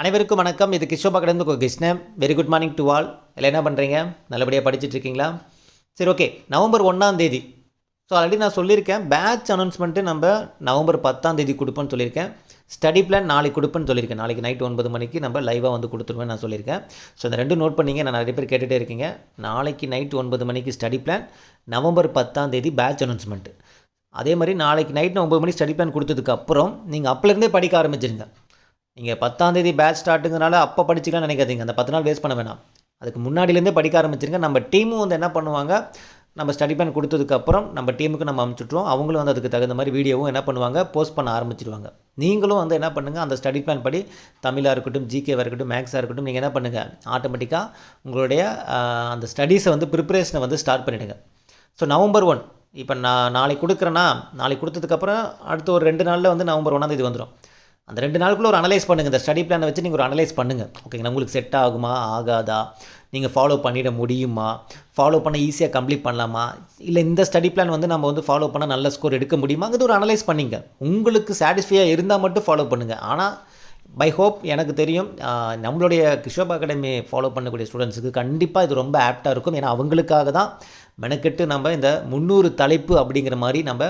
அனைவருக்கும் வணக்கம். இது கிஷோபா கடந்து Krishnan. Very good morning to all இல்லை என்ன பண்ணுறீங்க நல்லபடியாக படிச்சுட்டு இருக்கீங்களா? சரி ஓகே நவம்பர் ஒன்றாம் தேதி. ஸோ ஆல்ரெடி நான் சொல்லியிருக்கேன். பேட்ச் அனௌன்ஸ்மெண்ட்டு நம்ம நவம்பர் பத்தாம் தேதி கொடுப்போன்னு சொல்லியிருக்கேன். ஸ்டடி பிளான் நாளைக்கு கொடுப்பேன்னு சொல்லியிருக்கேன். நாளைக்கு நைட் ஒன்பது மணிக்கு நம்ம லைவாக வந்து கொடுத்துருவேன் நான் சொல்லியிருக்கேன். ஸோ இந்த ரெண்டு நோட் பண்ணீங்க. நான் நிறைய பேர் கேட்டுகிட்டே இருக்கீங்க. நாளைக்கு நைட் ஒன்பது மணிக்கு ஸ்டடி பிளான் நவம்பர் பத்தாம் தேதி பேட்ச் அனௌன்ஸ்மெண்ட்டு அதே மாதிரி நாளைக்கு நைட் நான் ஒம்பது மணி ஸ்டடி பிளான் கொடுத்ததுக்கப்புறம் நீங்கள் அப்போலேருந்தே படிக்க ஆரம்பிச்சிருங்க. நீங்கள் பத்தாந்தேதி பேட்ச் ஸ்டார்ட்டுங்கனால அப்போ படிச்சுக்கலாம் நினைக்காதீங்க. அந்த பத்து நாள் வேஸ்ட் பண்ண வேணாம். அதுக்கு முன்னாடியிலேருந்தே படிக்க ஆரம்பிச்சிருங்க. நம்ம டீமும் வந்து என்ன பண்ணுவாங்க? நம்ம ஸ்டடி பிளான் கொடுத்ததுக்கப்புறம் நம்ம டீமுக்கு நம்ம அனுப்பிச்சுட்ருவோம் அவங்களும் வந்து அதுக்கு தகுந்த மாதிரி வீடியோவும் என்ன பண்ணுவாங்க? போஸ்ட் பண்ண ஆரம்பிச்சிடுவாங்க நீங்களும் வந்து என்ன பண்ணுங்கள் அந்த ஸ்டடி பிளான் படி தமிழாக இருக்கட்டும் ஜிகேவாக இருக்கட்டும் மேக்ஸாக இருக்கட்டும் நீங்கள் என்ன பண்ணுங்கள் ஆட்டோமேட்டிக்காக உங்களுடைய அந்த ஸ்டடீஸை வந்து ப்ரிப்பரேஷனை வந்து ஸ்டார்ட் பண்ணிவிடுங்க ஸோ நவம்பர் ஒன் இப்போ நான் நாளைக்கு கொடுக்குறேன்னா நாளைக்கு கொடுத்ததுக்கப்புறம் அடுத்த ஒரு ரெண்டு நாளில் வந்து நவம்பர் ஒன்றாந்தேதி வந்துடும் அந்த ரெண்டு நாளுக்குள்ள ஒரு அனலைஸ் பண்ணுங்கள் இந்த ஸ்டடி பிளானை வச்சு நீங்கள் ஒரு அனலைஸ் பண்ணுங்கள் ஓகேங்களா உங்களுக்கு செட் ஆகுமா? ஆகாதா? நீங்கள் ஃபாலோ பண்ணிட முடியுமா? ஃபாலோ பண்ண ஈஸியாக கம்ப்ளீட் பண்ணலாமா? இல்லை இந்த ஸ்டடி பிளான் வந்து நம்ம வந்து ஃபாலோ பண்ண நல்ல ஸ்கோர் எடுக்க முடியுமாங்கிறது ஒரு அனலைஸ் பண்ணிங்க. உங்களுக்கு சாட்டிஸ்ஃபையாக இருந்தால் மட்டும் ஃபாலோ பண்ணுங்கள் ஆனால் பை ஹோப் எனக்கு தெரியும் நம்மளுடைய கிஷோப் அகாடமி ஃபாலோ பண்ணக்கூடிய ஸ்டூடெண்ட்ஸுக்கு கண்டிப்பாக இது ரொம்ப ஆப்டாக இருக்கும். ஏன்னா அவங்களுக்காக தான் மெனக்கெட்டு நம்ம இந்த முந்நூறு தலைப்பு அப்படிங்கிற மாதிரி நம்ம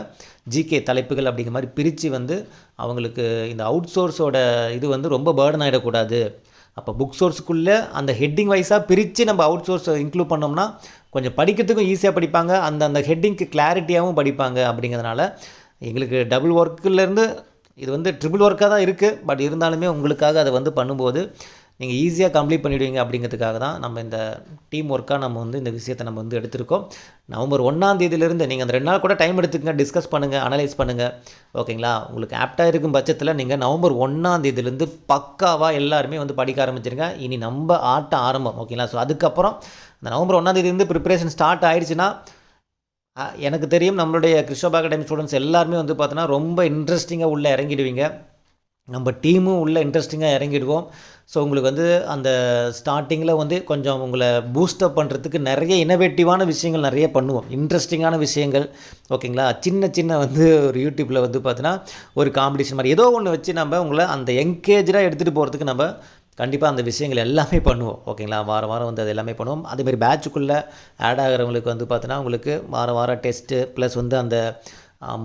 ஜிகே தலைப்புகள் அப்படிங்கிற மாதிரி பிரித்து வந்து அவங்களுக்கு இந்த அவுட் சோர்ஸோட இது வந்து ரொம்ப பேர்டன் ஆகிடக்கூடாது அப்போ புக் சோர்ஸுக்குள்ளே அந்த ஹெட்டிங் வைஸாக பிரித்து நம்ம அவுட் சோர்ஸ் இன்க்ளூட் பண்ணோம்னா கொஞ்சம் படிக்கிறதுக்கும் ஈஸியாக படிப்பாங்க. அந்த அந்த ஹெட்டிங்க்கு கிளாரிட்டியாகவும் படிப்பாங்க அப்படிங்கிறதுனால எங்களுக்கு டபுள் ஒர்க்குலேருந்து இது வந்து ட்ரிபிள் ஒர்க்காக தான் இருக்குது பட் இருந்தாலுமே உங்களுக்காக அதை வந்து பண்ணும்போது நீங்கள் ஈஸியாக கம்ப்ளீட் பண்ணிவிடுவீங்க அப்படிங்கிறதுக்காக தான் நம்ம இந்த டீம் ஒர்க்காக நம்ம வந்து இந்த விஷயத்தை நம்ம வந்து எடுத்திருக்கோம். நவம்பர் ஒன்றாம் தேதியிலேருந்து நீங்கள் அந்த ரெண்டு நாள் கூட டைம் எடுத்துக்கங்க டிஸ்கஸ் பண்ணுங்கள் அனலைஸ் பண்ணுங்கள் ஓகேங்களா உங்களுக்கு ஆப்டாக இருக்கும் பட்சத்தில் நீங்கள் நவம்பர் ஒன்றாம் தேதியிலேருந்து பக்காவாக எல்லாருமே வந்து படிக்க ஆரம்பிச்சிருங்க. இனி நம்ம ஆட்ட ஆரம்பம். ஓகேங்களா ஸோ அதுக்கப்புறம் இந்த நவம்பர் ஒன்றாம் தேதியிலேருந்து ப்ரிப்பரேஷன் ஸ்டார்ட் ஆயிடுச்சுன்னா எனக்கு தெரியும் நம்மளுடைய கிருஷ்ணபா அகாடமி ஸ்டூடெண்ட்ஸ் எல்லாருமே வந்து பார்த்தோன்னா ரொம்ப இன்ட்ரெஸ்டிங்காக உள்ளே இறங்கிடுவீங்க. நம்ம டீமும் உள்ளே இன்ட்ரெஸ்டிங்காக இறங்கிடுவோம். ஸோ உங்களுக்கு வந்து அந்த ஸ்டார்டிங்கில் வந்து கொஞ்சம் உங்களை பூஸ்டப் பண்ணுறதுக்கு நிறைய இனோவேட்டிவான விஷயங்கள் நிறைய பண்ணுவோம். இன்ட்ரெஸ்டிங்கான விஷயங்கள் ஓகேங்களா? சின்ன சின்ன வந்து ஒரு யூடியூப்பில் வந்து பார்த்தீங்கன்னா ஒரு காம்படிஷன் மாதிரி ஏதோ ஒன்று வச்சு நம்ம உங்களை அந்த என்கேஜாக எடுத்துகிட்டு போகிறதுக்கு நம்ம கண்டிப்பாக அந்த விஷயங்கள் எல்லாமே பண்ணுவோம். ஓகேங்களா? வாரம் வாரம் வந்து அது எல்லாமே பண்ணுவோம். அதேமாரி பேட்சுக்குள்ளே ஆட் ஆகிறவங்களுக்கு வந்து பார்த்தீங்கன்னா உங்களுக்கு வாரம் வாரம் டெஸ்ட்டு ப்ளஸ் வந்து அந்த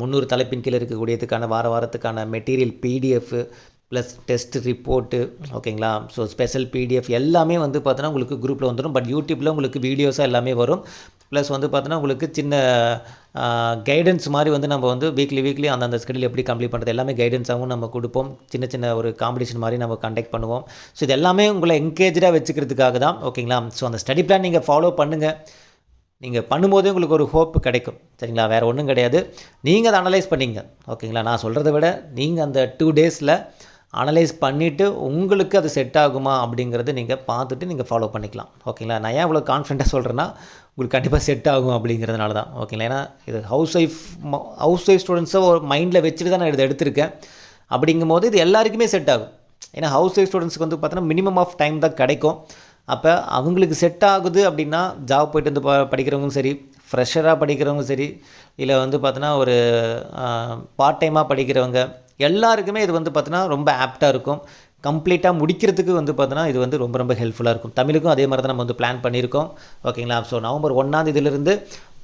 முந்நூறு தலைப்பின் கீழே இருக்கக்கூடியதுக்கான வார வாரத்துக்கான material PDF plus test report ஓகேங்களா? ஸோ ஸ்பெஷல் பிடிஎஃப் எல்லாமே வந்து பார்த்தோன்னா உங்களுக்கு குரூப்பில் வந்துடும் பட் யூடியூப்பில் உங்களுக்கு வீடியோஸாக எல்லாமே வரும். ப்ளஸ் வந்து பார்த்தோன்னா உங்களுக்கு சின்ன கைடன்ஸ் மாதிரி வந்து நம்ம வந்து வீக்லி வீக்லி அந்தந்த ஸ்கெடியூல் எப்படி கம்ப்ளீட் பண்ணுறது எல்லாமே கைடன்ஸாகவும் நம்ம கொடுப்போம். சின்ன சின்ன ஒரு காம்படிஷன் மாதிரி நம்ம கண்டக்ட் பண்ணுவோம். ஸோ இது எல்லாமே உங்களை என்கேஜாக வச்சுக்கிறதுக்காக தான் ஓகேங்களா ஸோ அந்த ஸ்டடி பிளான் நீங்கள் ஃபாலோ பண்ணுங்கள் நீங்கள் பண்ணும்போதே உங்களுக்கு ஒரு ஹோப் கிடைக்கும். சரிங்களா? வேறு ஒன்றும் கிடையாது. நீங்கள் அதை அனலைஸ் பண்ணிங்க. ஓகேங்களா நான் சொல்கிறத விட நீங்கள் அந்த டூ டேஸில் அனலைஸ் பண்ணிவிட்டு உங்களுக்கு அது செட் ஆகுமா அப்படிங்கிறது நீங்கள் பார்த்துட்டு நீங்கள் ஃபாலோ பண்ணிக்கலாம். ஓகேங்களா நான் ஏன் இவ்வளோ கான்ஃபிடண்ட்டாக சொல்கிறேன்னா உங்களுக்கு கண்டிப்பாக செட் ஆகும் அப்படிங்கிறதுனால தான். ஓகேங்களா ஏன்னா இது ஹவுஸ் ஒய்ஃப் ஹவுஸ் ஒய்ஃப் ஸ்டூடெண்ட்ஸை ஒரு மைண்டில் வச்சுட்டு தான் நான் இதை எடுத்திருக்கேன். அப்படிங்கும்போது இது எல்லாருக்குமே செட் ஆகும். ஏன்னா ஹவுஸ் ஒய்ஃப் ஸ்டூடெண்ட்ஸ்க்கு வந்து பார்த்தோன்னா மினிமம் ஆஃப் டைம் தான் கிடைக்கும். அப்போ அவங்களுக்கு செட் ஆகுது அப்படின்னா ஜாப் போயிட்டு வந்து ப- படிக்கிறவங்களும் சரி ஃப்ரெஷராக படிக்கிறவங்க சரி இல்லை வந்து பார்த்தோன்னா ஒரு பார்ட் டைமாக படிக்கிறவங்க எல்லாருக்குமே இது வந்து பார்த்தோன்னா ரொம்ப ஆப்டாக இருக்கும். கம்ப்ளீட்டாக முடிக்கிறதுக்கு வந்து பார்த்தோன்னா இது வந்து ரொம்ப ரொம்ப ஹெல்ப்ஃபுல்லாக இருக்கும். தமிழுக்கும் அதே மாதிரி தான் நம்ம வந்து பிளான் பண்ணியிருக்கோம். ஓகேங்களா? ஸோ நவம்பர் ஒன்றாந்தேதியிலிருந்து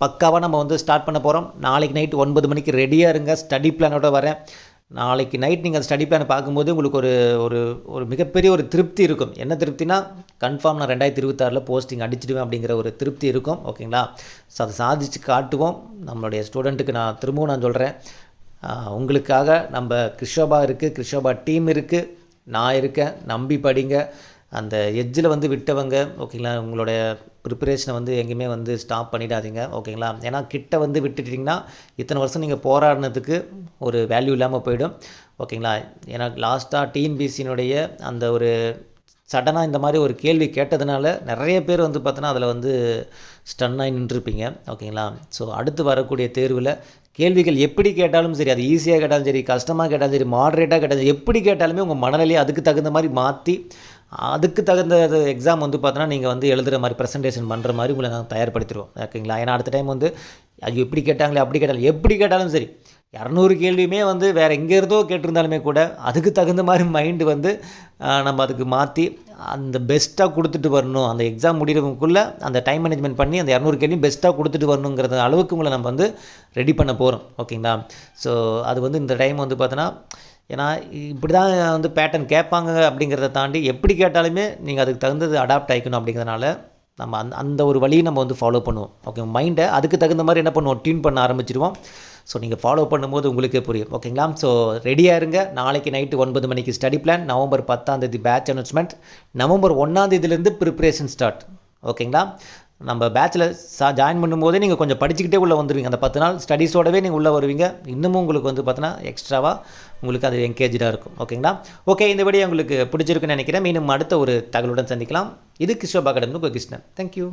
பக்காவாக நம்ம வந்து ஸ்டார்ட் பண்ண போகிறோம் நாளைக்கு நைட் ஒன்பது மணிக்கு ரெடியாக இருங்க. ஸ்டடி பிளானோட வரேன். நாளைக்கு நைட் நீங்கள் ஸ்டடி பிளான் பார்க்கும்போது உங்களுக்கு ஒரு ஒரு ஒரு மிகப்பெரிய ஒரு திருப்தி இருக்கும். என்ன திருப்தினா கன்ஃபார்ம் நான் ரெண்டாயிரத்தி இருபத்தாறில் போஸ்டிங் அடிச்சிடுவேன் அப்படிங்கிற ஒரு திருப்தி இருக்கும். ஓகேங்களா? ஸோ அதை சாதிச்சு காட்டுவோம். நம்மளுடைய ஸ்டூடெண்ட்டுக்கு நான் திரும்பவும் நான் சொல்கிறேன் உங்களுக்காக நம்ம கிருஷோபா இருக்குது கிருஷோபா டீம் இருக்குது நான் இருக்கேன் நம்பி படிங்க. அந்த எஜ்ஜில் வந்து விட்டவங்க ஓகேங்களா உங்களுடைய ப்ரிப்பரேஷனை வந்து எங்கேயுமே வந்து ஸ்டாப் பண்ணிடாதீங்க ஓகேங்களா? ஏன்னா கிட்ட வந்து விட்டுட்டிங்கன்னா இத்தனை வருஷம் நீங்கள் போராடினதுக்கு ஒரு வேல்யூ இல்லாமல் போயிடும் ஓகேங்களா? ஏன்னா லாஸ்ட்டாக டிஎன்பிசியினுடைய அந்த ஒரு சடனாக இந்த மாதிரி ஒரு கேள்வி கேட்டதுனால நிறைய பேர் வந்து பார்த்தோன்னா அதில் வந்து ஸ்டன்னாகி நின்றுருப்பீங்க. ஓகேங்களா? ஸோ அடுத்து வரக்கூடிய தேர்வில் கேள்விகள் எப்படி கேட்டாலும் சரி அது ஈஸியாக கேட்டாலும் சரி கஷ்டமாக கேட்டாலும் சரி மாடரேட்டாக கேட்டாலும் சரி எப்படி கேட்டாலுமே உங்கள் மனநிலையை அதுக்கு தகுந்த மாதிரி மாற்றி அதுக்கு தகுந்த எக்ஸாம் வந்து பார்த்தோன்னா நீங்கள் வந்து எழுதுகிற மாதிரி ப்ரெசன்டேஷன் பண்ணுற மாதிரி உங்களை நாங்கள் தயார்படுத்திடுவோம் ஓகேங்களா? ஏன்னா அடுத்த டைம் வந்து அது எப்படி கேட்டாங்களே அப்படி கேட்டாலும் எப்படி கேட்டாலும் சரி. இரநூறு கேள்வியுமே வந்து வேறு எங்கே இருந்தோ கேட்டிருந்தாலுமே கூட அதுக்கு தகுந்த மாதிரி மைண்டு வந்து நம்ம அதுக்கு மாற்றி அந்த பெஸ்ட்டாக கொடுத்துட்டு வரணும். அந்த எக்ஸாம் முடிகிறவங்களுக்குள்ளே அந்த டைம் மேனேஜ்மெண்ட் பண்ணி அந்த இரநூறு கேள்வியும் பெஸ்ட்டாக கொடுத்துட்டு வரணுங்கிறது அளவுக்கு உங்களை நம்ம வந்து ரெடி பண்ண போகிறோம் ஓகேங்களா ஸோ அது வந்து இந்த டைம் வந்து பார்த்தோன்னா ஏன்னா இப்படி தான் வந்து பேட்டர்ன் கேட்பாங்க அப்படிங்கிறத தாண்டி எப்படி கேட்டாலுமே நீங்கள் அதுக்கு தகுந்தது அடாப்ட் ஆகிக்கணும் அப்படிங்கிறதுனால நம்ம அந்த அந்த ஒரு வழியை நம்ம வந்து ஃபாலோ பண்ணுவோம். ஓகே மைண்டை அதுக்கு தகுந்த மாதிரி என்ன பண்ணுவோம்? டியூன் பண்ண ஆரம்பிச்சிடுவோம் ஸோ நீங்கள் ஃபாலோ பண்ணும்போது உங்களுக்கே புரியும். ஓகேங்களா ஸோ ரெடியாக இருங்க. நாளைக்கு நைட்டு ஒன்பது மணிக்கு ஸ்டடி பிளான் நவம்பர் பத்தாம் தேதி பேட்ச் அனௌன்ஸ்மெண்ட் நவம்பர் ஒன்றாம் தேதியிலேருந்து ப்ரிப்ரேஷன் ஸ்டார்ட் ஓகேங்களா நம்ம பேட்சில் சா ஜாயின் பண்ணும்போதே நீங்கள் கொஞ்சம் படிச்சுக்கிட்டே உள்ளே வந்துடுவீங்க அந்த பத்து நாள் ஸ்டடீஸோடவே நீங்கள் உள்ளே வருவீங்க. இன்னமும் உங்களுக்கு வந்து பார்த்தோன்னா எக்ஸ்ட்ராவாக உங்களுக்கு அது என்கேஜாக இருக்கும். ஓகேங்களா ஓகே இந்த வீடியோ உங்களுக்கு பிடிச்சிருக்குன்னு நினைக்கிறேன். மீண்டும் அடுத்த ஒரு தகவலுடன் சந்திக்கலாம். இது கிருஷ்ணபா கடந்து உங்கள் கிருஷ்ணன் தேங்க்யூ